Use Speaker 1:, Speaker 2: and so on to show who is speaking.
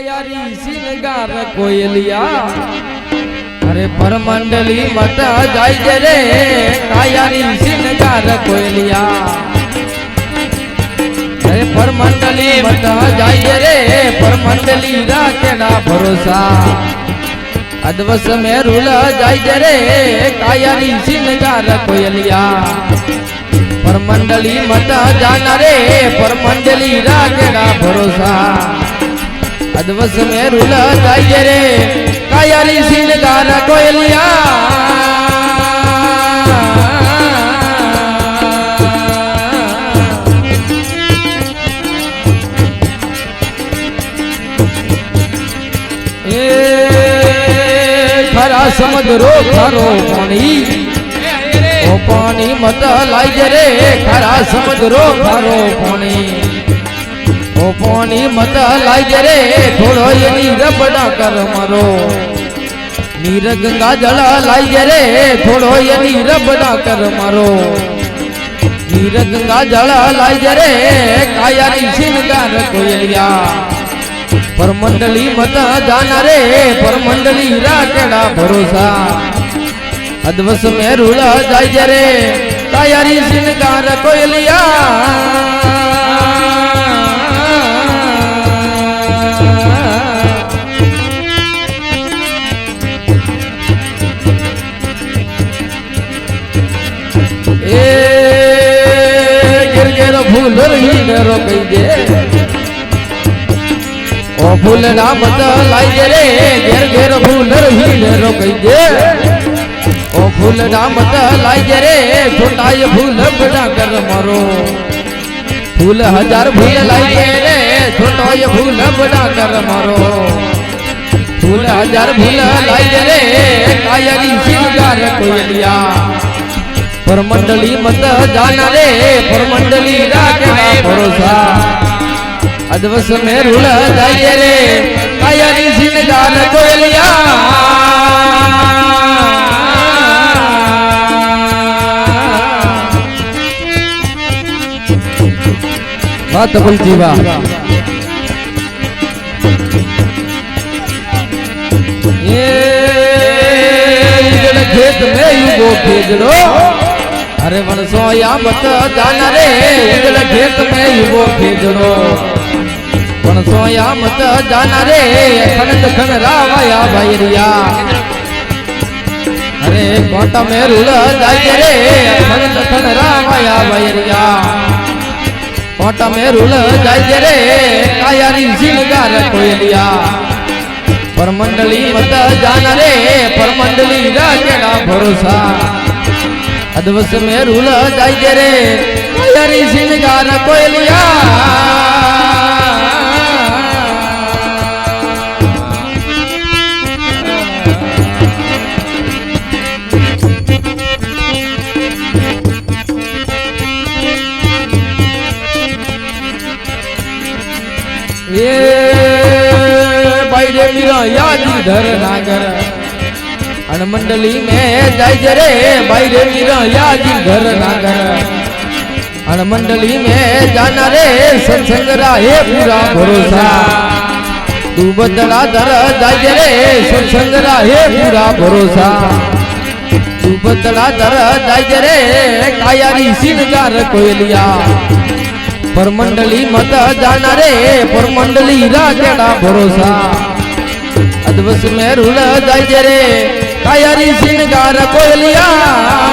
Speaker 1: तैयारी कोयलिया। अरे परमंडली मत जाइए रे कायारी सिंगार कोयलिया। अरे परमंडली मत जाइए रे, परमंडली राखना भरोसा। अदवस में रूल जाइए रे कायारी सिंगार कोयलिया। परमंडली मत जाना रे, परमंडली राखना भरोसा। અદવસ મેરુલ જાય રે, કાયારી સિનગાર કોયલિયા. એ ખરા સમુદ્રો ખરો પાણી. પાણી મત લાઈ રે, ખરા સમુદ્રો ખરો પાણી. પાણી મત લાઈ રે? થોડો એની રબડા કર મારો. નીર ગંગા જળ લાગે રે? થોડો એની રબડા કર મારો. નીર ગંગા જળ લાગે રે? કાયાની સિનગાર કોયલિયા. પરમંડલી મત જાના રે? પરમંડલી રાખેડા ભરોસા. અદવસ મેરુળ જાય રે? તાયારી સિનગાર કોયલિયા. ઘેર ફૂલ રહીને રોકાઈ દે ઓ ફૂલ ના મત લાઈ દે રે ઘેર ઘેર ફૂલ રહીને રોકાઈ દે ઓ ફૂલ ના મત લાઈ દે રે છોટાય ફૂલ બડા કર મારો ફૂલ હજાર ફૂલ લાઈ દે રે છોટાય ફૂલ બડા કર મારો ફૂલ હજાર ફૂલ લાઈ દે રે કાયરી સિંગાર કોયલિયા परमंडली मत जाना रे, परमंडली राखे भरोसा। अदवस में रुल जाइए रे आया काया सिंह जान कोयलिया। बात बोल जीवा। ये खेत में युगो भेजड़ो अरे वनसो या मत जाना रे, उजल खेत में युवो खेजड़ो वनसो या मत जाना रे खन खन रावया भैरिया। अरे कोटा में रुल जाए रे खन खन रावया भैरिया। कोटा में रुल जाए रे, कायारी जिलगार कोयलिया। परमंडली मत जाना रे, परमंडली राजना भरोसा। अधवस में रूल जाई दे रे। यारी सिंगार कोयलिया। ये भाई मिला याद धर नागर। અણ મંડલી મે જાય રે બાઈરે મીરા યાદી ઘર નાગર અણ મંડલી મે જાના રે સત્સંગ રાહે પૂરા ભરોસા તું બદલા ધર જાય રે સત્સંગ રાહે પૂરા ભરોસા તું બદલા ધર જાય રે કાયારી સિનગાર કોયલિયા પરમંડલી મત જાના રે પરમંડલી રાખેડા ભરોસા અદવસ મેરુલ જાય રે તૈયારી સિંગાર કોયલિયા.